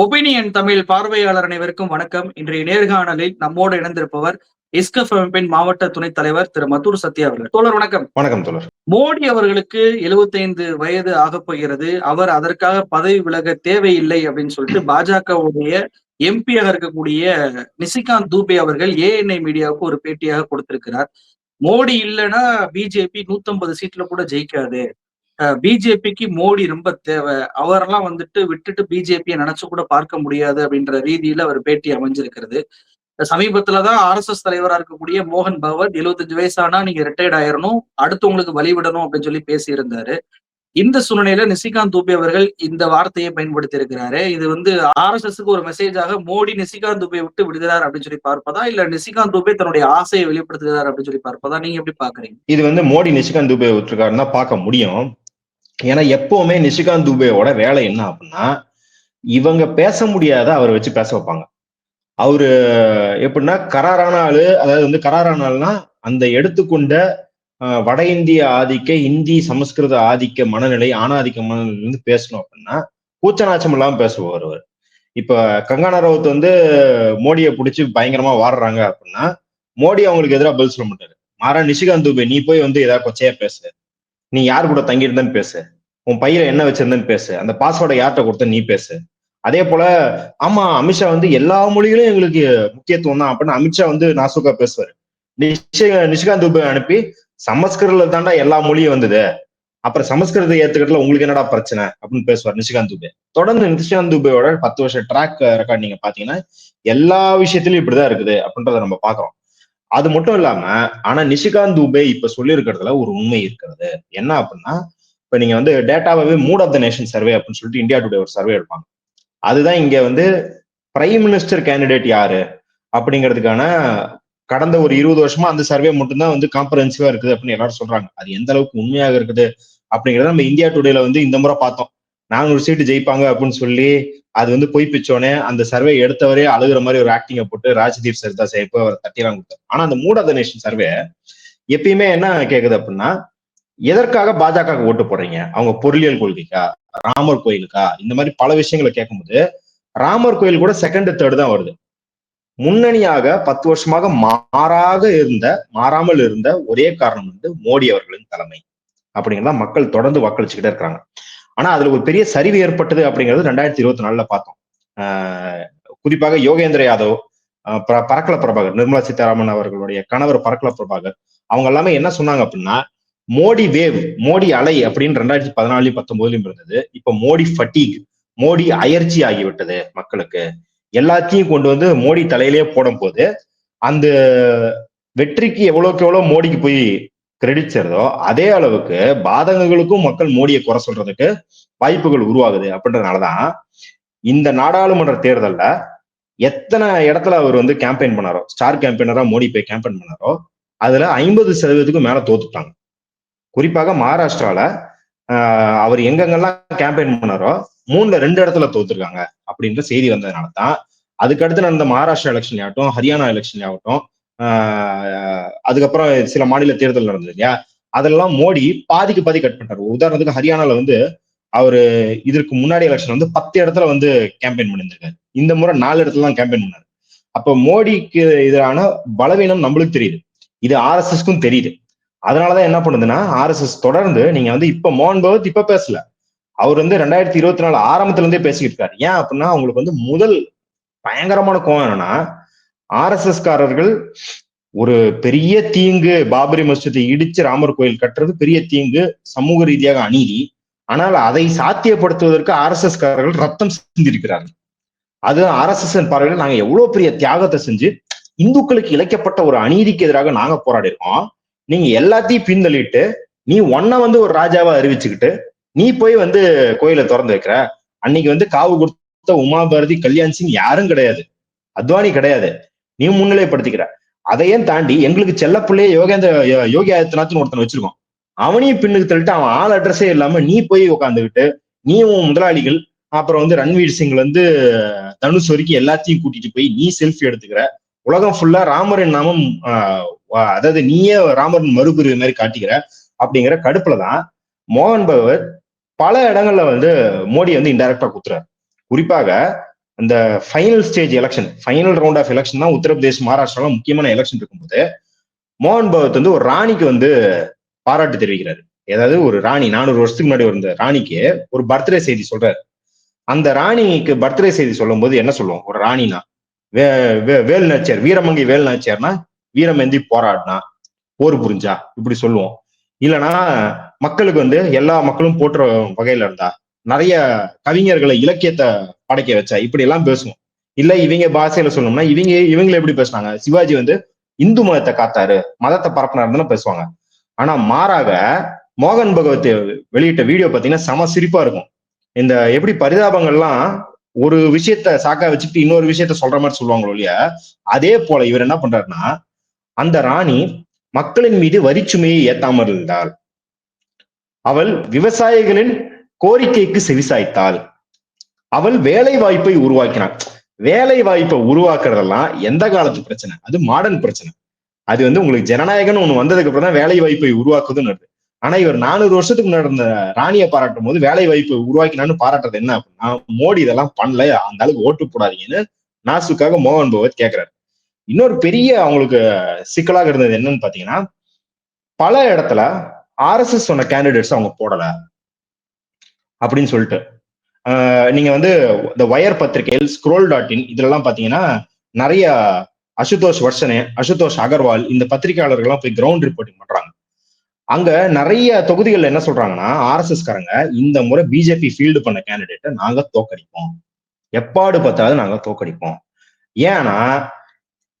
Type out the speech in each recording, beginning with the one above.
Opinion Tamil பார்வையாளர் அனைவருக்கும் வணக்கம். இன்றைய நேர்காணலில் நம்மோடு இணைந்திருப்பவர் இஸ்கப் அமைப்பின் மாவட்ட துணைத் தலைவர் திரு மத்தூர் சத்யா அவர்கள். தோழர் வணக்கம். வணக்கம் தோழர். மோடி அவர்களுக்கு 75 வயது ஆகப் போகிறது. அவர் அதற்காக பதவி விலக தேவையில்லை அப்படின்னு சொல்லிட்டு பாஜகவுடைய எம்பியாக இருக்கக்கூடிய நிசிகாந்த் தூபே அவர்கள் ஏஎன்ஐ மீடியாவுக்கு ஒரு பேட்டியாக கொடுத்திருக்கிறார். மோடி இல்லைன்னா பிஜேபி 150 சீட்ல கூட ஜெயிக்காது. பிஜேபிக்கு மோடி ரொம்ப தேவை. அவரெல்லாம் வந்துட்டு விட்டுட்டு பிஜேபியை நினைச்சு கூட பார்க்க முடியாது அப்படின்ற ரீதியில அவர் பேட்டி அமைஞ்சிருக்கிறது. சமீபத்துலதான் ஆர்எஸ்எஸ் தலைவரா இருக்கக்கூடிய மோகன் பகவத் 75 வயசானா நீங்க ரிட்டையர்ட் ஆயிரணும் அடுத்து உங்களுக்கு வழி விடணும் அப்படின்னு சொல்லி பேசியிருந்தாரு. இந்த சூழ்நிலையில நிசிகாந்த் தூபே அவர்கள் இந்த வார்த்தையை பயன்படுத்தி இருக்கிறாரு இது வந்து ஆர்எஸ்எஸ்க்கு ஒரு மெசேஜாக மோடி நிசிகாந்த் தூபே விட்டு விடுகிறார் அப்படின்னு சொல்லி பார்ப்பதா இல்ல நிசிகாந்த் தூபே தன்னுடைய ஆசையை வெளிப்படுத்துகிறார் அப்படின்னு சொல்லி பார்ப்பதா? நீங்க எப்படி பாக்குறீங்க? இது வந்து மோடி நிசிகாந்த் துபே விட்டுருக்காருன்னா பார்க்க முடியும். ஏன்னா எப்பவுமே நிஷிகாந்த் துபேவோட வேலை என்ன அப்படின்னா இவங்க பேச முடியாத அவரை வச்சு பேச வைப்பாங்க. அவரு எப்படின்னா கராரான ஆளு. அதாவது வந்து கராரான ஆளுனா அந்த எடுத்துக்கொண்ட வட இந்திய ஆதிக்க இந்தி சமஸ்கிருத ஆதிக்க மனநிலை ஆணாதிக்க மனநிலையில இருந்து பேசணும் அப்படின்னா கூச்சநாச்சம் இல்லாம பேசுவார் அவர். இப்ப கங்கானா ரவுத் வந்து மோடியை பிடிச்சி பயங்கரமா வாடுறாங்க அப்படின்னா மோடி அவங்களுக்கு எதிராக பதில் சொல்ல மாட்டாரு. மாறா நிஷிகாந்த் துபே நீ போய் வந்து ஏதாவது கொச்சையா பேசு. நீ யார் கூட தங்கியிருந்தேன்னு பேசு. உன் பையில என்ன வச்சிருந்தேன்னு பேசு. அந்த பாஸ்வேர்டை யார்கிட்ட கொடுத்த நீ பேசு. அதே போல ஆமா அமித்ஷா வந்து எல்லா மொழிகளும் எங்களுக்கு முக்கியத்துவம் தான் அப்படின்னு அமித்ஷா வந்து நாசுக்கா பேசுவாரு. நிஷி நிஷிகாந்த் துபே அனுப்பி சமஸ்கிருதத்துல தாண்டா எல்லா மொழியும் வந்தது. அப்புறம் சமஸ்கிருதத்தை ஏத்துக்கிட்டல உங்களுக்கு என்னடா பிரச்சனை? அப்படின்னு பேசுவார் நிஷிகாந்த் துபே தொடர்ந்து நிஷிகாந்த் துபேயோட பத்து வருஷம் ட்ராக் ரெக்கார்ட் நீங்க பாத்தீங்கன்னா எல்லா விஷயத்திலயும் இப்படிதான் இருக்குது அப்படின்றத நம்ம பாக்குறோம். அது மட்டும் இல்லாம ஆனா நிஷிகாந்த் துபே இப்ப சொல்லியிருக்கிறதுல ஒரு உண்மை இருக்கிறது. என்ன அப்படின்னா இப்ப நீங்க வந்து டேட்டாவே mood of the nation survey அப்படின்னு சொல்லிட்டு இந்தியா டுடே ஒரு சர்வே எடுப்பாங்க. அதுதான் இங்க வந்து பிரைம் மினிஸ்டர் கேண்டிடேட் யாரு? அப்படிங்கிறதுக்கான கடந்த ஒரு இருபது வருஷமா அந்த சர்வே மட்டும்தான் வந்து காம்பரன்சிவா இருக்குது அப்படின்னு எல்லாரும் சொல்றாங்க. அது எந்த அளவுக்கு உண்மையாக இருக்குது அப்படிங்கறத நம்ம இந்தியா டுடேல வந்து இந்த முறை பார்த்தோம். நானூறு சீட்டு ஜெயிப்பாங்க அப்படின்னு சொல்லி அது வந்து பொய் பிச்சோனே அந்த சர்வே எடுத்தவரே அழுகுற மாதிரி ஒரு ஆக்டிங்கை போட்டு ராஜ்தீப் சர்தா சேப்பு அவர் தட்டிலாம் கொடுத்தாரு. ஆனா அந்த mood of the nation survey எப்பயுமே என்ன கேக்குது அப்படின்னா எதற்காக பாஜக ஓட்டு போடுறீங்க? அவங்க பொருளியல் கொள்கைக்கா? ராமர் கோயிலுக்கா? இந்த மாதிரி பல விஷயங்களை கேட்கும்போது ராமர் கோயில் கூட செகண்ட் தேர்டு தான் வருது. முன்னணியாக பத்து வருஷமாக மாறாக இருந்த மாறாமல் இருந்த ஒரே காரணம் வந்து மோடி அவர்களின் தலைமை. அப்படிங்கிறத மக்கள் தொடர்ந்து வாக்களிச்சுக்கிட்டே இருக்கிறாங்க. ஆனா அதுல ஒரு பெரிய சரிவு ஏற்பட்டது அப்படிங்கிறது ரெண்டாயிரத்தி இருபத்தி நாலுல பார்த்தோம். ஆஹ் குறிப்பாக யோகேந்திர யாதவ் ஆஹ் பரக்கல பிரபாகர் நிர்மலா சீதாராமன் அவர்களுடைய கணவர் பரக்கல பிரபாகர் அவங்க எல்லாமே என்ன சொன்னாங்க அப்படின்னா மோடி வேவ் மோடி அலை அப்படின்னு ரெண்டாயிரத்தி பதினாலையும் பத்தொன்பதுலயும் இருந்தது. இப்ப மோடி ஃபட்டீக் மோடி அயற்சி ஆகிவிட்டது மக்களுக்கு. எல்லாத்தையும் கொண்டு வந்து மோடி தலையிலேயே போடும் போது அந்த வெற்றிக்கு எவ்வளவுக்கு எவ்வளவு மோடிக்கு போய் கிரெடிட் சேருதோ அதே அளவுக்கு பாதகங்களுக்கும் மக்கள் மோடியை குறை சொல்றதுக்கு வாய்ப்புகள் உருவாகுது அப்படின்றதுனாலதான் இந்த நாடாளுமன்ற தேர்தல்ல எத்தனை இடத்துல அவர் வந்து கேம்பெயின் பண்ணாரோ ஸ்டார் கேம்பெயினரா மோடி போய் கேம்பெயின் பண்ணாரோ அதுல ஐம்பது சதவீதத்துக்கும் மேல தோத்துட்டாங்க. குறிப்பாக மகாராஷ்டிரால ஆஹ் அவர் எங்கெங்கெல்லாம் கேம்பெயின் பண்ணாரோ மூணுல ரெண்டு இடத்துல தோத்துருக்காங்க அப்படின்ற செய்தி வந்ததுனால தான் அதுக்கடுத்து நடந்த மகாராஷ்டிரா எலெக்ஷன் ஆகட்டும் ஹரியானா எலெக்ஷன் ஆகட்டும் ஆஹ் அதுக்கப்புறம் சில மாநில தேர்தல் நடந்தது இல்லையா? அதெல்லாம் மோடி பாதிக்கு பாதி கட் பண்ணாரு உதாரணத்துக்கு ஹரியானால வந்து அவரு இதற்கு முன்னாடி எலெக்ஷன் வந்து பத்து இடத்துல வந்து கேம்பெயின் பண்ணியிருந்திருக்காரு. இந்த முறை நாலு இடத்துல தான் கேம்பெயின் பண்ணாரு. அப்ப மோடிக்கு எதிரான பலவீனம் நம்மளுக்கு தெரியுது. இது ஆர்எஸ்எஸ்க்கும் தெரியுது. அதனாலதான் என்ன பண்ணுதுன்னா ஆர்எஸ்எஸ் தொடர்ந்து நீங்க வந்து இப்ப மோகன் பகவத் இப்ப பேசல. அவர் வந்து ரெண்டாயிரத்தி இருபத்தி நாலு ஆரம்பத்துல இருந்தே பேசிக்கிட்டு இருக்காரு. ஏன் அப்படின்னா அவங்களுக்கு வந்து முதல் பயங்கரமான கோவம் என்னன்னா ஆர்எஸ்எஸ் காரர்கள் ஒரு பெரிய தீங்கு பாபரி மஸ்ஜித்தை இடிச்சு ராமர் கோயில் கட்டுறது பெரிய தீங்கு சமூக ரீதியாக அநீதி. ஆனால் அதை சாத்தியப்படுத்துவதற்கு ஆர்எஸ்எஸ் காரர்கள் ரத்தம் சிந்திருக்கிறார்கள். அது ஆர்எஸ்எஸ் பார்வையில் நாங்க எவ்வளவு பெரிய தியாகத்தை செஞ்சு இந்துக்களுக்கு இழைக்கப்பட்ட ஒரு அநீதிக்கு எதிராக நாங்க போராடி இருக்கோம் நீங்க எல்லாத்தையும் பின்தள்ளிட்டு நீ ஒன்ன வந்து ஒரு ராஜாவா அறிவிச்சுக்கிட்டு நீ போய் வந்து கோயிலை திறந்து வைக்கிற. அன்னைக்கு வந்து காவு கொடுத்த உமா பாரதி கல்யாண் சிங் யாரும் கிடையாது. அத்வானி கிடையாது. நீ முன்னிலைப்படுத்திக்கிற. அதையும் தாண்டி எங்களுக்கு செல்லப்பிள்ளையே யோகேந்திர யோகி ஆதித்யநாத்னு ஒருத்தன் வச்சிருக்கோம் அவனையும் பின்னுக்கு தள்ளிட்டு அவன் ஆள் அட்ரஸே இல்லாம நீ போய் உட்காந்துக்கிட்டு நீ உன் முதலாளிகள் அப்புறம் வந்து ரன்வீர் சிங் வந்து தனுஷ் வரைக்கும் எல்லாத்தையும் கூட்டிட்டு போய் நீ செல்ஃபி எடுத்துக்கிற. உலகம் ஃபுல்லா ராமரின் நாமம் ஆஹ் அதாவது நீயே ராமன் மறுபிரிவு மாதிரி காட்டிக்கிற அப்படிங்கிற கடுப்புல தான் மோகன் பகவத் பல இடங்கள்ல வந்து மோடி வந்து இன்டைரக்டா குத்துறாரு. குறிப்பாக இந்த final stage election final round of election தான் உத்தரப்பிரதேஷ் மகாராஷ்டிராலாம் முக்கியமான எலெக்ஷன் இருக்கும்போது மோகன் பகவத் வந்து ஒரு ராணிக்கு வந்து பாராட்டு தெரிவிக்கிறாரு. ஏதாவது ஒரு ராணி நானூறு வருஷத்துக்கு முன்னாடி இருந்த ராணிக்கு ஒரு பர்த்டே செய்தி சொல்றாரு. அந்த ராணிக்கு பர்த்டே செய்தி சொல்லும் போது என்ன சொல்லுவோம்? ஒரு ராணினா வே வே- வேல் நாச்சியார் வீரமங்கை வேல் நாச்சியார்னா வீரமேந்தி போராடினா போர் புரிஞ்சா? இப்படி சொல்லுவோம். இல்லைன்னா மக்களுக்கு வந்து எல்லா மக்களும் போற்ற வகையில இருந்தா நிறைய கவிஞர்களை இலக்கியத்தை படைக்க வச்சா இப்படி எல்லாம் பேசுவோம். இல்ல இவங்க பாஷையில சொல்லணும்னா இவங்க இவங்களை எப்படி பேசுனாங்க? சிவாஜி வந்து இந்து மதத்தை காத்தாரு மதத்தை பரப்புனாருன்னு பேசுவாங்க. ஆனா மாறாக மோகன் பகவத் வெளியிட்ட வீடியோ பாத்தீங்கன்னா செம சிரிப்பா இருக்கும். இந்த எப்படி பரிதாபங்கள்லாம் ஒரு விஷயத்த சாக்கா வச்சுட்டு இன்னொரு விஷயத்த சொல்ற மாதிரி சொல்லுவாங்களோ இல்லையா? அதே போல இவர் என்ன பண்றாருன்னா அந்த ராணி மக்களின் மீது வரிச்சுமையை ஏத்தாமல் இருந்தாள். அவள் விவசாயிகளின் கோரிக்கைக்கு செவிசாய்த்தாள். அவள் வேலை வாய்ப்பை உருவாக்கினாள். வேலை வாய்ப்பை உருவாக்குறதெல்லாம் எந்த காலத்து பிரச்சனை? அது மாடர்ன் பிரச்சனை. அது வந்து உங்களுக்கு ஜனநாயகம்னு ஒண்ணு வந்ததுக்கு அப்புறம் தான் வேலை வாய்ப்பை உருவாக்குதுன்னு வருது. ஆனா இவர் நானூறு வருஷத்துக்கு முன்னாடி இருந்த ராணியை பாராட்டும் போது வேலை வாய்ப்பை உருவாக்கினான்னு பாராட்டுறது என்ன அப்படின்னா மோடி இதெல்லாம் பண்ணல அந்த அளவுக்கு ஓட்டு போடாதீங்கன்னு நாசுக்காக மோகன் பகவத் கேட்கிறாரு இன்னொரு பெரிய அவங்களுக்கு சிக்கலாக இருந்தது என்னன்னு பாத்தீங்கன்னா பல இடத்துல ஆர்எஸ்எஸ் சொன்ன கேண்டிடேட்ஸ் அவங்க போடல அப்படின்னு சொல்லிட்டு. நீங்க வந்து இந்த வயர் பத்திரிகையில் ஸ்க்ரோல் டாட் இன் இதுலலாம் பாத்தீங்கன்னா நிறைய அசுதோஷ் வர்ஷனே அசுதோஷ் அகர்வால் இந்த பத்திரிகையாளர்கள்லாம் போய் கிரவுண்ட் ரிப்போர்ட்டிங் பண்றாங்க. அங்க நிறைய தொகுதிகள் என்ன சொல்றாங்கன்னா ஆர்எஸ்எஸ் காரங்க இந்த முறை பிஜேபி ஃபீல்டு பண்ண கேண்டிடேட்டை நாங்க தோக்கடிப்போம். எப்பாடு பார்த்தாலும் நாங்க தோக்கடிப்போம். ஏன்னா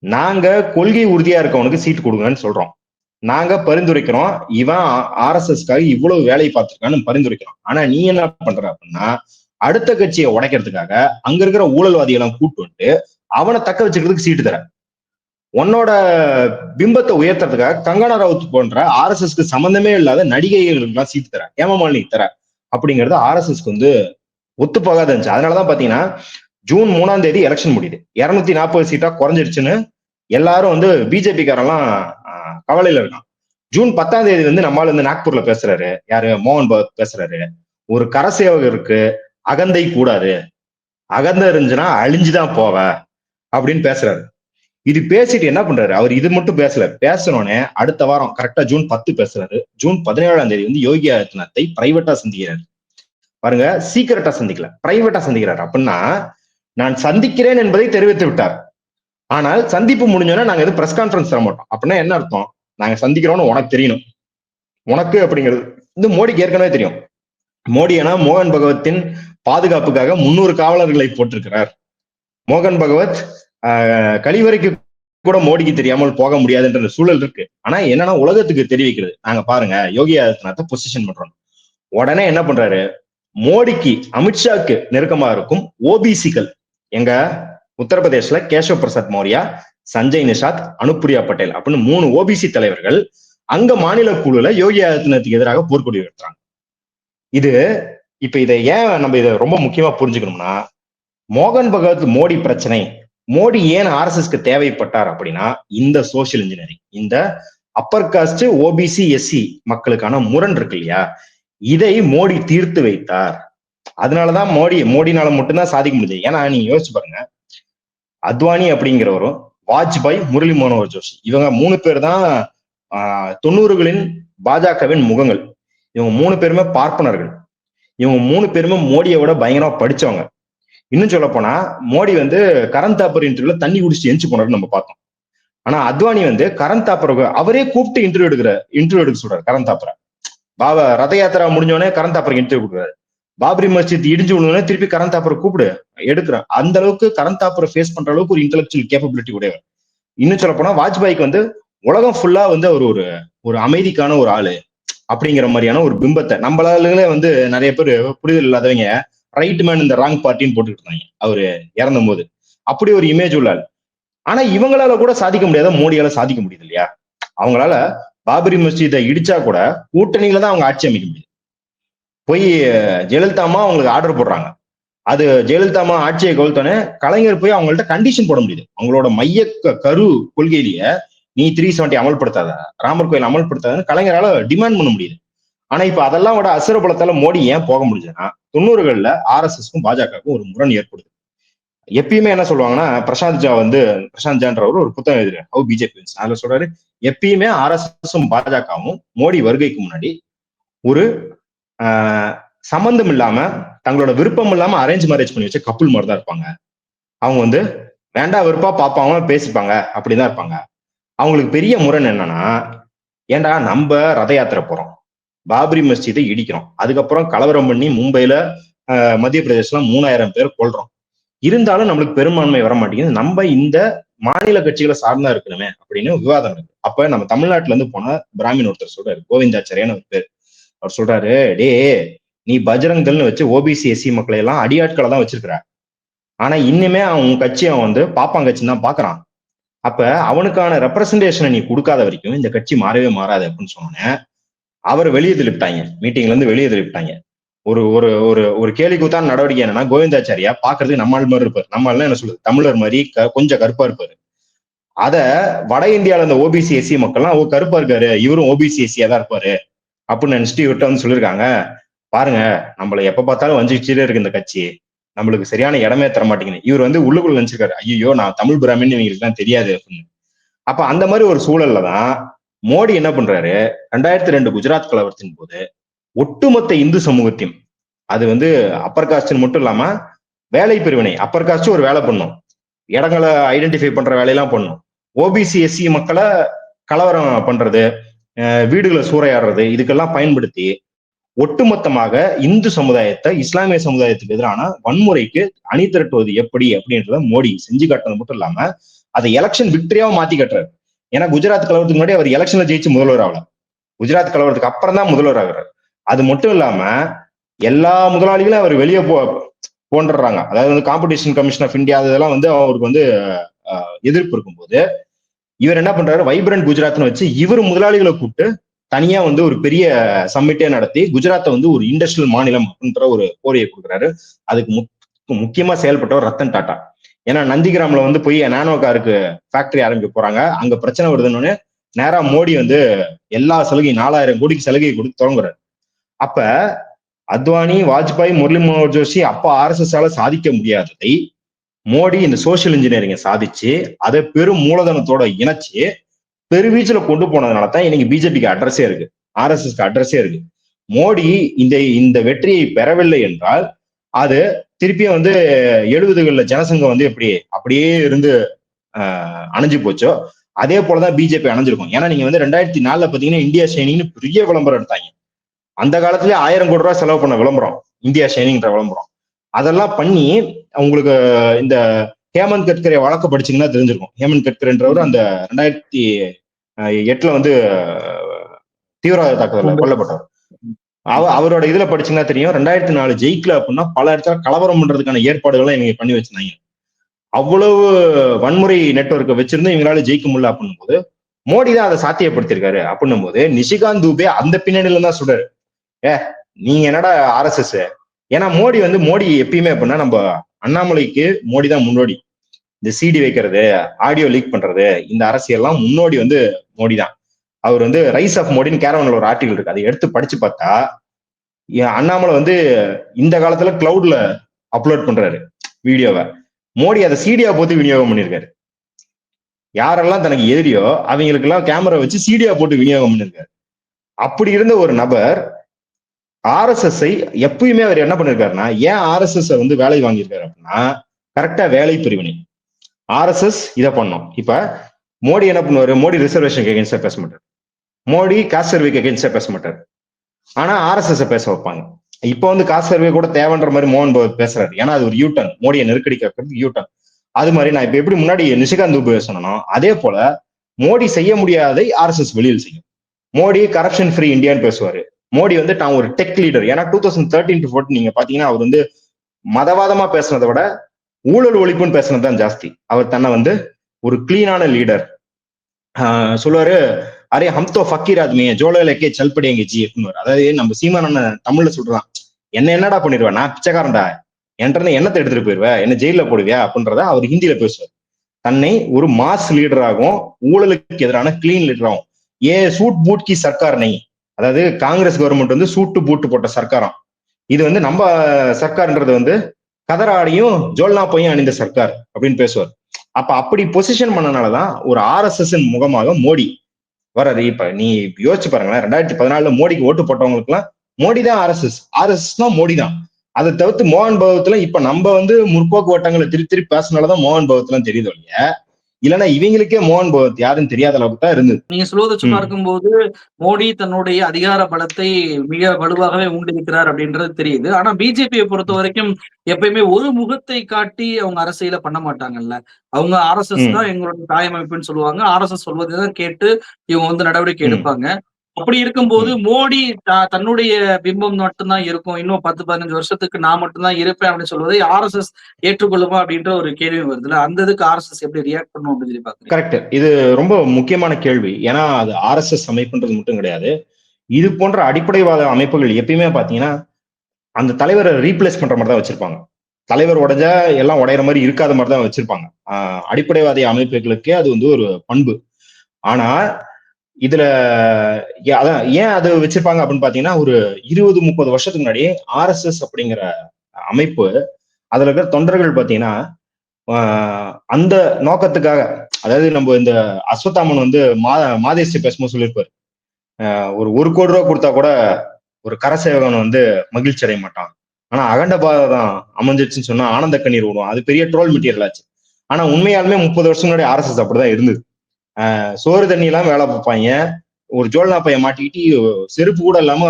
நாங்க கொள்கை உறுதியா இருக்கவனுக்கு சீட் கொடுங்கன்னு சொல்றோம். நாங்க பரிந்துரைக்கிறோம். இவன் ஆர்எஸ்எஸ்க்காக இவ்வளவு வேலையை பார்த்திருக்கான்னு பரிந்துரைக்கிறோம். ஆனா நீ என்ன பண்ற அப்படின்னா அடுத்த கட்சியை உடைக்கிறதுக்காக அங்க இருக்கிற ஊழல்வாதிகளை கூட்டு வந்துட்டு அவனை தக்க வச்சுக்கிறதுக்கு சீட்டு தர உன்னோட பிம்பத்தை உயர்த்துறதுக்காக கங்கனா ரவுத் போன்ற ஆர்எஸ்எஸ்க்கு சம்பந்தமே இல்லாத நடிகைகளுக்கெல்லாம் சீட்டு தர ஹேமமாலினி தர அப்படிங்கிறது ஆர்எஸ்எஸ்க்கு வந்து ஒத்துப்போகாத இருந்துச்சு. அதனாலதான் பாத்தீங்கன்னா ஜூன் மூணாம் தேதி எலெக்ஷன் முடியுது. இருநூத்தி நாற்பது சீட்டா குறைஞ்சிருச்சுன்னு எல்லாரும் வந்து பிஜேபிக்காரெல்லாம் ஆஹ், கவலையில இருக்கான். ஜூன் பத்தாம் தேதி வந்து நம்மால் வந்து நாக்பூர்ல பேசுறாரு. யாரு? மோகன் பகத் பேசுறாரு. ஒரு கரசேவகருக்கு அகந்தை கூடாது. அகந்தை இருந்துச்சுன்னா அழிஞ்சுதான் போவ அப்படின்னு பேசுறாரு. இது பேசிட்டு என்ன பண்றாரு? அவர் இது மட்டும் பேசல. பேசணும்னே அடுத்த வாரம் கரெக்டா ஜூன் பத்து பேசுறாரு. ஜூன் பதினேழாம் தேதி வந்து யோகி ஆதித்யநாத்தை பிரைவேட்டா சந்திக்கிறாரு. பாருங்க சீக்கிரட்டா சந்திக்கல. பிரைவேட்டா சந்திக்கிறாரு. அப்படின்னா நான் சந்திக்கிறேன் என்பதை தெரிவித்து விட்டார். ஆனால் சந்திப்பு முடிஞ்சோன்னா நாங்க எதுவும் பிரஸ் கான்ஃபரன்ஸ் தர மாட்டோம். அப்படின்னா என்ன அர்த்தம்? நாங்க சந்திக்கிறோம்னு உனக்கு தெரியணும். உனக்கு அப்படிங்கிறது. இது மோடிக்கு ஏற்கனவே தெரியும். மோடி என மோகன் பகவத்தின் பாதுகாப்புக்காக முன்னூறு காவலர்களை போட்டிருக்கிறார். மோகன் பகவத் ஆஹ், கழிவறைக்கு கூட மோடிக்கு தெரியாமல் போக முடியாதுன்ற சூழல் இருக்கு. ஆனா என்னன்னா உலகத்துக்கு தெரிவிக்கிறது. நாங்க பாருங்க யோகி ஆதித்யநாத்தை பொசிஷன் பண்றோம். உடனே என்ன பண்றாரு? மோடிக்கு அமித்ஷாக்கு நெருக்கமா இருக்கும் ஓபிசிகள் எங்க உத்தரப்பிரதேஷ்ல கேசவ பிரசாத் மௌரியா சஞ்சய் நிஷாத் அனுப்பிரியா பட்டேல் அப்படின்னு மூணு ஓபிசி தலைவர்கள் அங்க மாநில குழுல யோகி ஆதித்யநாத்துக்கு எதிராக போர்க்கொடி உயர்த்துறாங்க இது இப்ப இதை ஏன் நம்ம இதை ரொம்ப முக்கியமா புரிஞ்சுக்கணும்னா மோகன் பகவத் மோடி பிரச்சனை மோடி ஏன் ஆர்எஸ்எஸ்க்கு தேவைப்பட்டார் அப்படின்னா இந்த சோசியல் இன்ஜினியரிங் இந்த அப்பர் காஸ்ட் ஓபிசி எஸ்சி மக்களுக்கான முரண் இருக்கு இல்லையா? இதை மோடி தீர்த்து வைத்தார். அதனாலதான் மோடி மோடினால மட்டும்தான் சாதிக்க முடிஞ்சது. ஏன்னா நீங்க யோசிச்சு பாருங்க. அத்வானி அப்படிங்கிறவரும் வாஜ்பாய் முரளி மனோகர் ஜோஷி இவங்க மூணு பேர் தான் ஆஹ், தொண்ணூறுகளின் பாஜகவின் முகங்கள். இவங்க மூணு பேருமே பார்ப்பனர்கள். இவங்க மூணு பேருமே மோடியை விட பயங்கரமா படிச்சவங்க. இன்னும் சொல்ல போனா மோடி வந்து கரண் தாப்பர் இன்டர்வியூல தண்ணி குடிச்சு எஞ்சி போனாரு நம்ம பார்த்தோம். ஆனா அத்வானி வந்து கரண் தாப்பர் அவரே கூப்பிட்டு இன்டர்வியூ எடுக்கிற இன்டர்வியூ எடுக்க சொல்றாரு கரண் தாப்பரை பாபா ரத யாத்திரா முடிஞ்சோடனே கரண் தாப்பருக்கு இன்டர்வியூ கொடுக்குறாரு. பாபரி மஸ்ஜித் இடிஞ்சு விழுந்தோடனே திருப்பி கரண் தாப்பரை கூப்பிடு எடுக்கிறேன். அந்த அளவுக்கு கரண் தாப்பரை ஃபேஸ் பண்ற அளவுக்கு ஒரு இன்டலெக்சுவல் கேப்பபிலிட்டி உடையவர். இன்னும் சொல்ல போனா வாஜ்பாய்க்கு வந்து உலகம் ஃபுல்லா வந்து அவர் ஒரு ஒரு அமைதிக்கான ஒரு ஆளு. அப்படிங்கிற மாதிரியான ஒரு பிம்பத்தை நம்மளாலே வந்து நிறைய பேர் புரிதல் இல்லாதவங்க ரைட் மேன் இந்த ராங் பார்ட்டின்னு போட்டுக்கிட்டு இருந்தாங்க. அவரு இறந்தும் போது அப்படி ஒரு இமேஜ் உள்ள ஆள். ஆனா இவங்களால கூட சாதிக்க முடியாத மோடியால சாதிக்க முடியுது இல்லையா? அவங்களால பாபரி மஸ்ஜிதை இடிச்சா கூட கூட்டணியில தான் அவங்க ஆட்சி அமைக்க முடியுது. போய் ஜெயலலிதா அம்மா அவங்களுக்கு ஆர்டர் போடுறாங்க. அது ஜெயலலிதா அம்மா ஆட்சியை கவுழ்த்தோன்னே கலைஞர் போய் அவங்கள்ட்ட கண்டிஷன் போட முடியுது. அவங்களோட மைய கரு கொள்கையிலேயே நீ த்ரீ செவன்டி அமல்படுத்தாத ராமர் கோயில் அமல்படுத்தாதன்னு கலைஞரால டிமாண்ட் பண்ண முடியுது. ஆனா இப்ப அதெல்லாம் விட அசுர பலத்தால மோடி ஏன் போக முடிஞ்சதுன்னா தொண்ணூறுகள்ல ஆர்எஸ்எஸ்க்கும் பாஜகவுக்கும் ஒரு முரண் ஏற்படுது. எப்பயுமே என்ன சொல்லுவாங்கன்னா பிரசாந்த் ஜா வந்து பிரசாந்த் ஜான்றவர் ஒரு புத்தகம் எழுதுறாரு ஹவு பிஜேபி அதுல சொல்றாரு எப்பயுமே ஆர்எஸ்எஸும் பாஜகவும் மோடி வருகைக்கு முன்னாடி ஒரு ஆஹ், சம்பந்தம் இல்லாம தங்களோட விருப்பம் இல்லாம அரேஞ்ச் மேரேஜ் பண்ணி வச்ச கப்புள் மாதிரி தான் இருப்பாங்க. அவங்க வந்து வேண்டா வெறுப்பா பார்ப்பாங்க பேசிப்பாங்க. அப்படிதான் இருப்பாங்க. அவங்களுக்கு பெரிய முரண் என்னன்னா ஏன்டா நம்ம ரத யாத்திரை போறோம். பாபரி மஸ்ஜிதை இடிக்கிறோம். அதுக்கப்புறம் கலவரம் பண்ணி மும்பையில மத்திய பிரதேசல மூணாயிரம் பேர் கொள்றோம் இருந்தாலும் நம்மளுக்கு பெரும்பான்மை வர மாட்டேங்குது நம்ம இந்த மாநில கட்சிகளை சார்ந்தா இருக்கணுமே அப்படின்னு விவாதம் இருக்கு. அப்ப நம்ம தமிழ்நாட்டுல இருந்து போன பிராமின் ஒருத்தர் சொல்றாரு. கோவிந்தாச்சாரியான ஒரு பேர். அவர் சொல்றாரு டே நீ பஜ்ரங்கள்னு வச்சு ஓபிசி எஸ்சி மக்களை எல்லாம் அடியாட்களை தான் வச்சிருக்கிற. ஆனா இன்னுமே அவன் உன் கட்சி அவன் வந்து பாப்பான் கட்சின்னு தான் பாக்குறான். அப்ப அவனுக்கான ரெப்ரசன்டேஷனை நீ கொடுக்காத வரைக்கும் இந்த கட்சி மாறவே மாறாது அப்படின்னு சொன்னோன்னே அவர் வெளியே திருப்பிட்டாங்க. மீட்டிங்ல இருந்து வெளியே திருப்பிட்டாங்க. ஒரு ஒரு ஒரு ஒரு கேலி கூத்தான நடவடிக்கை என்னன்னா கோவிந்தாச்சாரியா பாக்குறதுக்கு நம்மால் மாதிரி இருப்பார். நம்மளால என்ன சொல்றது? தமிழர் மாதிரி க- கொஞ்சம் கருப்பா இருப்பாரு. அத வட இந்தியால இந்த ஓபிசி எஸ்சி மக்கள்லாம் ஓ கருப்பா இருக்காரு. இவரும் ஓபிசி எஸ்சியா தான் இருப்பாரு. அப்படின்னு நினைச்சிட்டு இவர்கிட்ட வந்து சொல்லியிருக்காங்க. பாருங்க நம்மள எப்ப பார்த்தாலும் வஞ்சிச்சுட்டே இருக்கு இந்த கட்சி. நம்மளுக்கு சரியான இடமே தர மாட்டேங்குது. இவர் வந்து உள்ளுக்குள்ள நினைச்சிருக்காரு. ஐயோ நான் தமிழ் பிராமின் இவங்களுக்கு தெரியாது அப்படின்னு. அப்ப அந்த மாதிரி ஒரு சூழல்ல தான் மோடி என்ன பண்றாரு? ரெண்டாயிரத்தி ரெண்டு குஜராத் கலவரத்தின் போது ஒட்டுமொத்த இந்து சமூகத்தையும் அது வந்து அப்பர் காஸ்ட்னு மட்டும் இல்லாம வேலை பிரிவினை அப்பர் காஸ்ட் ஒரு வேலை பண்ணும். இடங்களை ஐடென்டிஃபை பண்ற வேலையெல்லாம் பண்ணும். ஓபிசி எஸ்சி மக்களை கலவரம் பண்றது வீடுகளை சூறையாடுறது இதுக்கெல்லாம் பயன்படுத்தி ஒட்டுமொத்தமாக இந்து சமுதாயத்தை இஸ்லாமிய சமுதாயத்துக்கு எதிரான வன்முறைக்கு அணி திரட்டுவது எப்படி அப்படின்றத மோடி செஞ்சு காட்டுறது மட்டும் இல்லாம அதை எலெக்ஷன் விக்டரியாவும் மாத்தி கட்டுறாரு. ஏன்னா குஜராத் கலவரத்துக்கு முன்னாடி அவர் எலெக்ஷன்ல ஜெயிச்சு முதல்வர் ஆகல. குஜராத் கலவரத்துக்கு அப்புறம் தான் முதல்வர் ஆகிறார். அது மட்டும் இல்லாம எல்லா முதலாளிகளும் அவர் வெளியே போ போன்றாங்க அதாவது வந்து காம்படிஷன் கமிஷன் ஆஃப் இந்தியா இதெல்லாம் வந்து அவருக்கு வந்து எதிர்ப்பு இருக்கும்போது இவர் என்ன பண்றாரு? வைப்ரண்ட் குஜராத்னு வச்சு இவர் முதலாளிகளை கூப்பிட்டு தனியா வந்து ஒரு பெரிய சம்மிட்டே நடத்தி குஜராத்தை வந்து ஒரு இண்டஸ்ட்ரியல் மாநிலம் அப்படின்ற ஒரு கோரியை கொடுக்குறாரு. அதுக்கு முக்- முக்கியமா செயல்பட்டவர் ரத்தன் டாட்டா. ஏன்னா நந்திகிராம்ல வந்து போய் நானோ காருக்கு ஃபேக்டரி ஆரம்பிக்க போறாங்க. அங்க பிரச்சனை வருதுன்னு நேரா மோடி வந்து எல்லா சலுகையும் நாலாயிரம் கோடிக்கு சலுகை கொடுத்து தொடங்குறாரு. அப்ப அத்வானி வாஜ்பாய் முரளி மனோகர் ஜோஷி அப்ப ஆர்எஸ்எஸ் ஆல சாதிக்க முடியாததை மோடி இந்த சோசியல் இன்ஜினியரிங்கை சாதிச்சு அதை பெரும் மூலதனத்தோட இணைச்சு பெருவீச்சில் கொண்டு போனதுனால தான் இன்னைக்கு பிஜேபிக்கு அட்ரஸே இருக்கு. ஆர்எஸ்எஸ்க்கு அட்ரஸே இருக்கு. மோடி இந்த இந்த வெற்றியை பெறவில்லை என்றால் அது திருப்பியும் வந்து எழுபதுகளில் ஜனசங்கம் வந்து எப்படி அப்படியே இருந்து அணைஞ்சு போச்சோ அதே போலதான் பிஜேபி அணைஞ்சிருக்கும். ஏன்னா நீங்க வந்து ரெண்டாயிரத்தி நாலுல பாத்தீங்கன்னா இந்தியா ஷைனிங்னு பெரிய விளம்பரம் எடுத்தாங்க. அந்த காலத்துல ஆயிரம் கோடி ரூபாய் செலவு பண்ண விளம்பரம் இந்தியா ஷைனிங்ன்ற விளம்பரம். அதெல்லாம் பண்ணி உங்களுக்கு இந்த ஹேமந்த் கட்கரை வழக்கு படிச்சீங்கன்னா தெரிஞ்சிருக்கும். ஹேமந்த் கட்கரின்றவர் அந்த ரெண்டாயிரத்தி எட்டுல வந்து தீவிரவாத தாக்குதல் கொல்லப்பட்டவர். அவ அவரோட இதுல படிச்சீங்கன்னா தெரியும். ரெண்டாயிரத்தி நாலு ஜெயிக்கல அப்படின்னா பல இடத்துல கலவரம் பண்றதுக்கான ஏற்பாடுகளை இவங்க பண்ணி வச்சிருந்தாங்க. அவ்வளவு வன்முறை நெட்ஒர்க்கை வச்சிருந்து இவங்களால ஜெயிக்க முடியல அப்படின்னும் போது மோடி தான் அதை சாத்தியப்படுத்திருக்காரு அப்படின்னும் போது நிஷிகாந்த் தூபே அந்த பின்னணியில தான் சொல்றாரு. ஏ நீங்க என்னடா ஆர்எஸ்எஸ் ஏன்னா மோடி வந்து மோடி எப்பயுமே அப்படின்னா நம்ம அண்ணாமலைக்கு மோடி தான் முன்னோடி. இந்த சிடி வைக்கிறது ஆடியோ லீக் பண்றது இந்த அரசியல்லாம் முன்னோடி வந்து மோடி தான். அவர் வந்து ரைஸ் ஆஃப் மோடின்னு கேரவனில் ஒரு ஆர்டிகல் இருக்கு. அதை எடுத்து படிச்சு பார்த்தா அண்ணாமலை வந்து இந்த காலத்துல கிளவுட்ல அப்லோட் பண்றாரு வீடியோவை. மோடி அதை சீடியா போட்டு விநியோகம் பண்ணியிருக்காரு. யாரெல்லாம் தனக்கு எதிரியோ அவங்களுக்கு எல்லாம் கேமரா வச்சு சீடியா போட்டு விநியோகம் பண்ணியிருக்காரு. அப்படி இருந்த ஒரு நபர் ஆர்எஸ்எஸ்ஐ எப்பயுமே அவர் என்ன பண்ணிருக்காருன்னா ஏன் ஆர்எஸ்எஸ் வந்து வேலை வாங்கியிருக்காரு அப்படின்னா கரெக்டா வேலை பிரிவினை. ஆர்எஸ்எஸ் இதை பண்ணோம். இப்ப மோடி என்ன பண்ணுவாரு? மோடி ரிசர்வேஷன் எகென்ஸ்டா பேச மாட்டார். மோடி காஸ்ட் சர்வேக்கு எகென்ஸ்டா பேச மாட்டார். ஆனா ஆர்எஸ்எஸ் பேச வைப்பாங்க. இப்ப வந்து காஸ்ட் சர்வே கூட தேவைன்ற மாதிரி மோகன் பாபு பேசுறாரு. ஏன்னா அது ஒரு யூட்டன் மோடியை நெருக்கடி கேட்கறது யூட்டன் அது மாதிரி நான் இப்ப எப்படி முன்னாடி நிஷிகாந்த் துபே சொன்னனோ அதே போல மோடி செய்ய முடியாதை ஆர்எஸ்எஸ் வெளியில் செய்யும். மோடி கரப்ஷன் ஃப்ரீ இந்தியான்னு பேசுவாரு. மோடி வந்து நான் ஒரு டெக் லீடர். ஏன்னா two thousand thirteen to fourteen நீங்க பாத்தீங்கன்னா அவர் வந்து மதவாதமா பேசுனதை விட ஊழல் ஒழிப்புன்னு பேசுனது தான் ஜாஸ்தி. அவர் தன்னை வந்து ஒரு கிளீனான லீடர். சொல்லுவாரு அரே ஹம்தோ ஃபக்கீர் ஆத்மி ஜோலோ லக்கே சல்படியங்க ஜி அப்படின்னு அதாவது நம்ம சீமான தமிழ்ல சொல்றான் என்ன என்னடா பண்ணிடுவேன் நான் பிச்சைக்காரன்டா. என்கிட்ட என்னத்தை எடுத்துட்டு போயிருவேன் என்ன ஜெயில போடுவியா? அப்படின்றத அவர் ஹிந்தியில பேசுவார். தன்னை ஒரு மாஸ் லீடராகவும் ஊழலுக்கு எதிரான கிளீன் லீடராகவும் ஏ சூட் பூட் கி சர்க்கார் நெய். அதாவது காங்கிரஸ் கவர்மெண்ட் வந்து சூட்டு பூட்டு போட்ட சர்க்காரம். இது வந்து நம்ம சர்க்கார்ன்றது வந்து கதராடையும் ஜோல்னா பையும் அணிந்த சர்க்கார் அப்படின்னு பேசுவார். அப்ப அப்படி பொசிஷன் பண்ணனாலதான் ஒரு ஆர்எஸ்எஸ் முகமாக மோடி வர்றாரு. இப்ப நீ யோசிச்சு பாருங்களேன் ரெண்டாயிரத்தி பதினாலுல மோடிக்கு ஓட்டு போட்டவங்களுக்கு எல்லாம் மோடி தான் ஆர்எஸ்எஸ் ஆர்எஸ்எஸ் தான் மோடி தான். அதை தவிர்த்து மோகன் பகவத்ல இப்ப நம்ம வந்து முற்போக்கு வட்டங்களை திருப்பி திருப்பி பேசினாலதான் மோகன் பகவத்லாம் தெரியுது இல்லையா இல்லைன்னா இவங்களுக்கே மோகன் பகவத் யாருன்னு தெரியாத அளவுக்கு தான் இருந்தது நீங்க சொல்வதை வச்சு ம். பார்க்கும்போது மோடி தன்னுடைய அதிகார பலத்தை மிக வலுவாகவே ஊண்டிருக்கிறார் அப்படின்றது தெரியுது ஆனா பிஜேபியை பொறுத்த வரைக்கும் எப்பயுமே ஒரு முகத்தை காட்டி அவங்க அரசியல பண்ண மாட்டாங்கல்ல அவங்க ஆர்எஸ்எஸ் ம். தான் எங்களுடைய தாயமைப்புன்னு சொல்லுவாங்க ஆர்எஸ்எஸ் சொல்வதைதான் கேட்டு இவங்க வந்து நடவடிக்கை. எடுப்பாங்க அப்படி இருக்கும்போது மோடி தன்னுடைய பிம்பம் மட்டும்தான் இருக்கும். இன்னும் பத்து பதினஞ்சு வருஷத்துக்கு நான் மட்டும்தான் இருப்பேன் அப்படின்னு சொல்வதை ஆர்எஸ்எஸ் ஏற்றுக்கொள்ளுமா அப்படின்ற ஒரு கேள்வி வருதுல்ல அந்த இதுக்கு ஆர்எஸ்எஸ் எப்படி ரியாக்ட் பண்ணும் அப்படின்னு சொல்லி பாக்குறேன் கரெக்ட் இது ரொம்ப முக்கியமான கேள்வி. ஏன்னா அது ஆர்எஸ்எஸ் அமைப்புன்றது மட்டும் கிடையாது. இது போன்ற அடிப்படைவாத அமைப்புகள் எப்பயுமே பாத்தீங்கன்னா அந்த தலைவரை ரீப்ளேஸ் பண்ற மாதிரி தான் வச்சிருப்பாங்க. தலைவர் உடைஞ்சா எல்லாம் உடையிற மாதிரி இருக்காத மாதிரி தான் வச்சிருப்பாங்க. ஆஹ் அடிப்படைவாதி அமைப்புகளுக்கே அது வந்து ஒரு பண்பு. ஆனா இதுல ஏ- அதான் ஏன் அது வச்சிருப்பாங்க அப்படின்னு பாத்தீங்கன்னா ஒரு இருபது முப்பது வருஷத்துக்கு முன்னாடி ஆர்எஸ்எஸ் அப்படிங்கிற அமைப்பு அதுல இருக்கிற தொண்டர்கள் பாத்தீங்கன்னா அந்த நோக்கத்துக்காக அதாவது நம்ம இந்த அஸ்வத்தாமன் வந்து மா மாதேசி பேசும்போது சொல்லியிருப்பாரு. ஒரு ஒரு கோடி ரூபா கொடுத்தா கூட ஒரு கரசேவகன் வந்து மகிழ்ச்சி அடைய மாட்டான். ஆனா அகண்ட தான் அமைஞ்சிருச்சுன்னு சொன்னா ஆனந்த கண்ணீர் விடும் அது பெரிய ட்ரோல் மெட்டீரியல் ஆச்சு. ஆனா உண்மையாலுமே முப்பது வருஷம் முன்னாடி ஆர்எஸ்எஸ் அப்படிதான் இருந்தது. சோறு தண்ணி எல்லாம் வேலை பார்ப்பாங்க. ஒரு ஜோல்னா பையன் மாட்டிக்கிட்டு செருப்பு கூட இல்லாம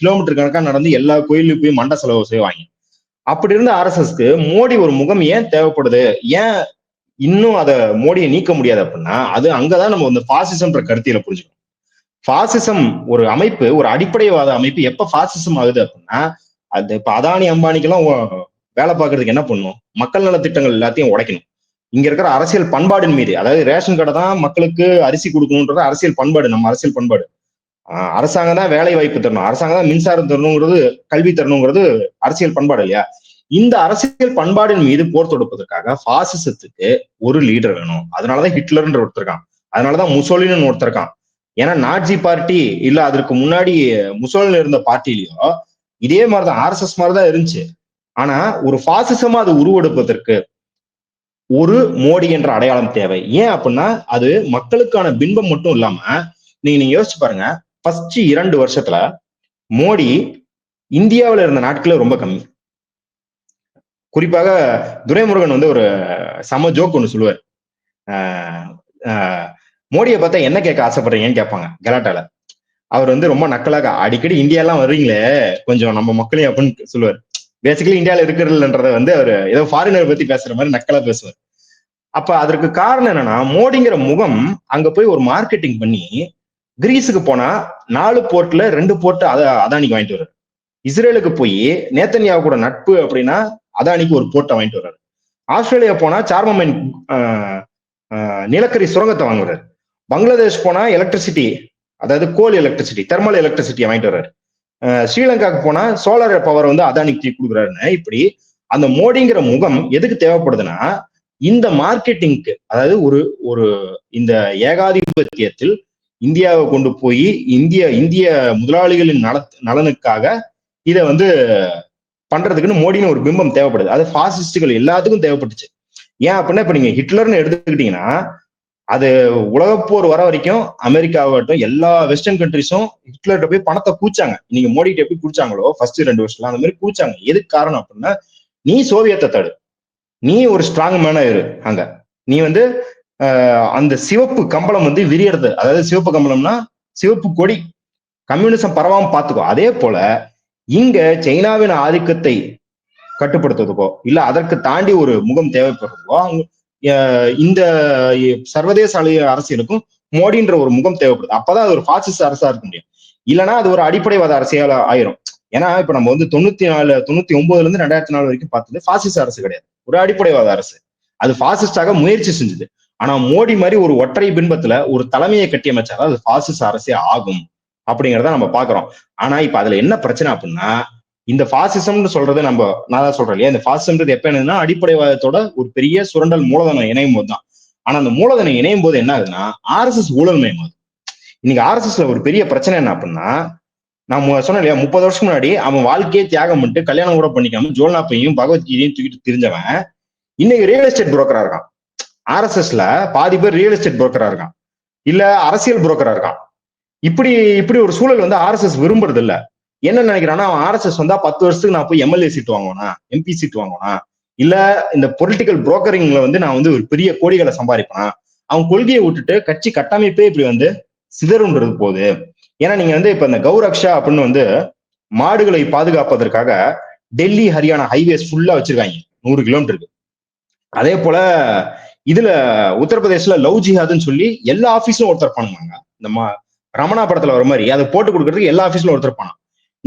கிலோமீட்டர் கணக்கா நடந்து எல்லா கோயிலுக்கும் போய் மண்ட செலவு செய்வாங்க. அப்படி இருந்த ஆர்எஸ்எஸ்க்கு மோடி ஒரு முகம் ஏன் தேவைப்படுது? ஏன் இன்னும் அதை மோடியை நீக்க முடியாது அப்படின்னா அது அங்கதான் நம்ம வந்து பாசிசம்ன்ற கருத்தியில புரிஞ்சுக்கணும். பாசிசம் ஒரு அமைப்பு ஒரு அடிப்படைவாத அமைப்பு. எப்ப பாசிசம் ஆகுது அப்படின்னா அது இப்ப அதானி அம்பானிக்கெல்லாம் வேலை பார்க்கறதுக்கு என்ன பண்ணும்? மக்கள் நலத்திட்டங்கள் எல்லாத்தையும் உடைக்கணும். இங்க இருக்கிற அரசியல் பண்பாடின் மீது அதாவது ரேஷன் கடை தான் மக்களுக்கு அரிசி கொடுக்கணுன்றது அரசியல் பண்பாடு நம்ம அரசியல் பண்பாடு. ஆஹ் அரசாங்கம் தான் வேலை வாய்ப்பு தரணும். அரசாங்கம் தான் மின்சாரம் தரணுங்கிறது கல்வி தரணுங்கிறது அரசியல் பண்பாடு இல்லையா? இந்த அரசியல் பண்பாடின் மீது போர் தொடுப்பதற்காக பாசிசத்துக்கு ஒரு லீடர் வேணும். அதனாலதான் ஹிட்லர்ன்ற ஒருத்தர் இருக்கான். அதனாலதான் முசோலின்னு ஒருத்தர் இருக்கான். ஏன்னா நாட்ஜி பார்ட்டி இல்ல அதற்கு முன்னாடி முசோலின் இருந்த பார்ட்டிலயோ இதே மாதிரிதான் ஆர்எஸ்எஸ் மாதிரிதான் இருந்துச்சு. ஆனா ஒரு பாசிசமா அது உருவெடுப்பதற்கு ஒரு மோடி என்ற அடையாளம் தேவை. ஏன் அப்படின்னா அது மக்களுக்கான பின்பம் மட்டும் இல்லாம நீங்க நீங்க யோசிச்சு பாருங்க. ஃபர்ஸ்ட் இரண்டு வருஷத்துல மோடி இந்தியாவுல இருந்த நாட்களே ரொம்ப கம்மி. குறிப்பாக துரைமுருகன் வந்து ஒரு சம ஜோக் ஒன்று சொல்லுவார். ஆஹ் ஆஹ் மோடியை பார்த்தா என்ன கேட்க ஆசைப்படுறீங்கன்னு கேட்பாங்க கலாட்டால. அவர் வந்து ரொம்ப நக்கலாக அடிக்கடி இந்தியாலாம் வர்றீங்களே கொஞ்சம் நம்ம மக்களையும் அப்படின்னு சொல்லுவார். பேசிக்கலி இந்தியாவில் இருக்கிறதுன்றத வந்து அவர் ஏதோ ஃபாரினர் பத்தி பேசுற மாதிரி நக்கலா பேசுவார். அப்ப அதற்கு காரணம் என்னன்னா மோடிங்கிற முகம் அங்க போய் ஒரு மார்க்கெட்டிங் பண்ணி கிரீஸுக்கு போனா நாலு போர்ட்ல ரெண்டு போர்ட் அதானிக்கு வாங்கிட்டு வர்றாரு. இஸ்ரேலுக்கு போய் நேத்தன்யா கூட நட்பு அப்படின்னா அதானிக்கு ஒரு போர்ட்டை வாங்கிட்டு வர்றாரு. ஆஸ்திரேலியா போனா சார்மமைன் நிலக்கரி சுரங்கத்தை வாங்குறாரு. பங்களாதேஷ் போனா எலக்ட்ரிசிட்டி அதாவது கோல் எலக்ட்ரிசிட்டி தெர்மல் எலக்ட்ரிசிட்டியை வாங்கிட்டு வர்றாரு. ஸ்ரீலங்காக்கு போனா சோலார் பவர் வந்து அதானிக்கு கொடுக்குறாருன்னு. இப்படி அந்த மோடிங்கிற முகம் எதுக்கு தேவைப்படுதுன்னா இந்த மார்க்கெட்டிங்க்கு அதாவது ஒரு ஒரு இந்த ஏகாதிபத்தியத்தில் இந்தியாவை கொண்டு போய் இந்திய இந்திய முதலாளிகளின் நல நலனுக்காக இதை வந்து பண்றதுக்குன்னு மோடின்னு ஒரு பிம்பம் தேவைப்படுது. அது பாசிஸ்டுகள் எல்லாத்துக்கும் தேவைப்பட்டுச்சு. ஏன் அப்படின்னா இப்ப நீங்க ஹிட்லர்னு எடுத்துக்கிட்டீங்கன்னா அது உலகப்போர் வர வரைக்கும் அமெரிக்காவாகட்டும் எல்லா வெஸ்டர்ன் கண்ட்ரிஸும் ஹிட்லர்கிட்ட போய் பணத்தை கூச்சாங்க நீங்க மோடிகிட்ட எப்படி கூச்சாங்களோ ஃபர்ஸ்ட் ரெண்டு வருஷம்லாம் அந்த மாதிரி கூச்சாங்க எதுக்கு காரணம் அப்படின்னா நீ சோவியத்தை தடு. நீ ஒரு ஸ்ட்ராங் மேனா இரு அங்க. நீ வந்து ஆஹ் அந்த சிவப்பு கம்பளம் வந்து விரியறது. அதாவது சிவப்பு கம்பளம்னா சிவப்பு கொடி. கம்யூனிசம் பரவாம பாத்துக்கோ. அதே போல இங்க சைனாவின் ஆதிக்கத்தை கட்டுப்படுத்துறதுக்கோ இல்ல அதற்கு தாண்டி ஒரு முகம் தேவைப்படுறதுக்கோ அவங்க இந்த சர்வதேச அளவு அரசியலுக்கும் மோடின்ற ஒரு முகம் தேவைப்படுது. அப்பதான் அது ஒரு பாசிஸ்ட் அரசா இருக்க முடியும். இல்லைன்னா அது ஒரு அடிப்படைவாத அரசியல் ஆயிரும். ஏன்னா இப்ப நம்ம வந்து தொண்ணூத்தி நாலு தொண்ணூத்தி ஒன்பதுல இருந்து ரெண்டாயிரத்தி நாலு வரைக்கும் பார்த்தது பாசிச அரசு கிடையாது. ஒரு அடிப்படைவாத அரசு. அது பாசிஸ்டாக முயற்சி செஞ்சது. ஆனா மோடி மாதிரி ஒரு ஒற்றை பின்பத்துல ஒரு தலைமையை கட்டியமைச்சாதான் அது பாசிச அரசே ஆகும். அப்படிங்கிறத நம்ம பாக்குறோம் ஆனா இப்ப அதுல என்ன பிரச்சனை அப்படின்னா இந்த பாசிசம்னு சொல்றது நம்ம நான் தான் சொல்றேன் இல்லையா? இந்த பாசிசம்ன்றது எப்ப என்னதுன்னா அடிப்படைவாதத்தோட ஒரு பெரிய சுரண்டல் மூலதனம் இணையும் போது தான். ஆனா அந்த மூலதனம் இணையும் போது என்ன ஆகுதுன்னா ஆர்எஸ்எஸ் ஊழல்மயம் ஆகுது. இன்னைக்கு ஆர்எஸ்எஸ்ல ஒரு பெரிய பிரச்சனை என்ன அப்படின்னா நான் சொன்னேன் இல்லையா முப்பது வருஷம் முன்னாடி அவன் வாழ்க்கையே தியாகம் பண்ணிட்டு கல்யாணம் கூட பண்ணிக்காம ஜோல்நாப்பையும் பகவத்கீதையும் தூக்கிட்டு தெரிஞ்சவன் இன்னைக்கு ரியல் எஸ்டேட் புரோக்கரா இருக்கான். ஆர்எஸ்எஸ்ல பாதி பேர் ரியல் எஸ்டேட் புரோக்கரா இருக்கான். இல்ல அரசியல் புரோக்கரா இருக்கான். இப்படி இப்படி ஒரு சூழல் வந்து ஆர்எஸ்எஸ் விரும்புறது இல்லை. என்ன நினைக்கிறான்னா அவன் ஆர்எஸ்எஸ் வந்தா பத்து வருஷத்துக்கு நான் போய் எம்எல்ஏ சீட் வாங்குவானா? எம்பி சீட் வாங்குவானா? இல்ல இந்த பொலிட்டிக்கல் புரோக்கரிங்ல வந்து நான் வந்து ஒரு பெரிய கோடிகளை சம்பாதிப்பேன்? அவன் கொள்கையை விட்டுட்டு கட்சி கட்டமைப்பே இப்படி வந்து சிதறுன்றது போகுது. ஏன்னா நீங்க வந்து இப்ப இந்த கௌரக்ஷா அப்படின்னு வந்து மாடுகளை பாதுகாப்பதற்காக டெல்லி ஹரியானா ஹைவேஸ் ஃபுல்லா வச்சிருக்காங்க. நூறு கிலோமீட்டருக்கு அதே போல இதுல உத்தரப்பிரதேசல லவ் ஜிஹாதுன்னு சொல்லி எல்லா ஆபீஸ்லயும் ஒருத்தர் பண்ணுவாங்க. இந்த மா ரமணா படத்துல வர மாதிரி. அதை போட்டு கொடுக்கறதுக்கு எல்லா ஆபீஸ்லயும் ஒருத்தர் பண்ணான்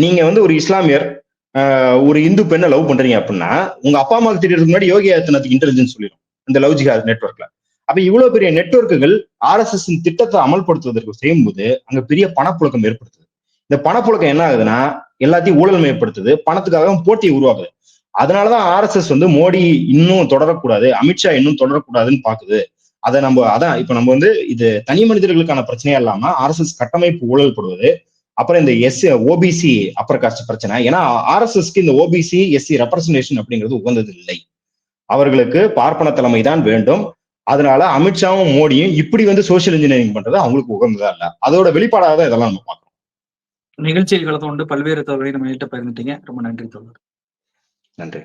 நீங்க வந்து ஒரு இஸ்லாமியர் ஒரு இந்து பெண்ணை லவ் பண்றீங்க அப்படின்னா உங்க அப்பா அம்மாவுக்கு தெரியறதுக்கு முன்னாடி யோகி ஆதித்யநாத் இன்டெலிஜென்ஸ் சொல்லிடும் இந்த லவ் ஜிஹாத் நெட்ஒர்க்ல அப்ப இவ்வளவு பெரிய நெட்வொர்க்குகள் ஆர்எஸ்எஸ் திட்டத்தை அமல்படுத்துவதற்கு செய்யும்போது அங்க பெரிய பணப்புழக்கம் ஏற்படுத்துது. இந்த பணப்புழக்கம் என்ன ஆகுதுன்னா எல்லாத்தையும் ஊழல் மயப்படுத்துது பணத்துக்காக போட்டியை உருவாக்குது. அதனாலதான் ஆர்எஸ்எஸ் வந்து மோடி இன்னும் தொடரக்கூடாது அமித்ஷா இன்னும் தொடரக்கூடாதுன்னு பாக்குது. அதை நம்ம அதான் இப்ப நம்ம வந்து இது தனி மனிதர்களுக்கான பிரச்சனையா இல்லாம ஆர்எஸ்எஸ் கட்டமைப்பு ஊழல்படுவது அப்புறம் இந்த எஸ் ஓபிசி அப்பர் காஸ்ட் பிரச்சனை. ஏன்னா ஆர்எஸ்எஸ்க்கு இந்த ஓபிசி எஸ்சி ரெப்ரசன்டேஷன் அப்படிங்கிறது உகந்தது இல்லை அவர்களுக்கு பார்ப்பன தலைமை தான் வேண்டும். அதனால அமித்ஷாவும் மோடியும் இப்படி வந்து சோசியல் இன்ஜினியரிங் பண்றது அவங்களுக்கு உகந்ததா இல்ல. அதோட வெளிப்பாடாக தான் இதெல்லாம் நம்ம பார்க்கணும் நிகழ்ச்சியில் கலந்து கொண்டு பல்வேறு தகவலை நம்ம கிட்ட பகிர்ந்துட்டீங்க. ரொம்ப நன்றி தோழர். நன்றி.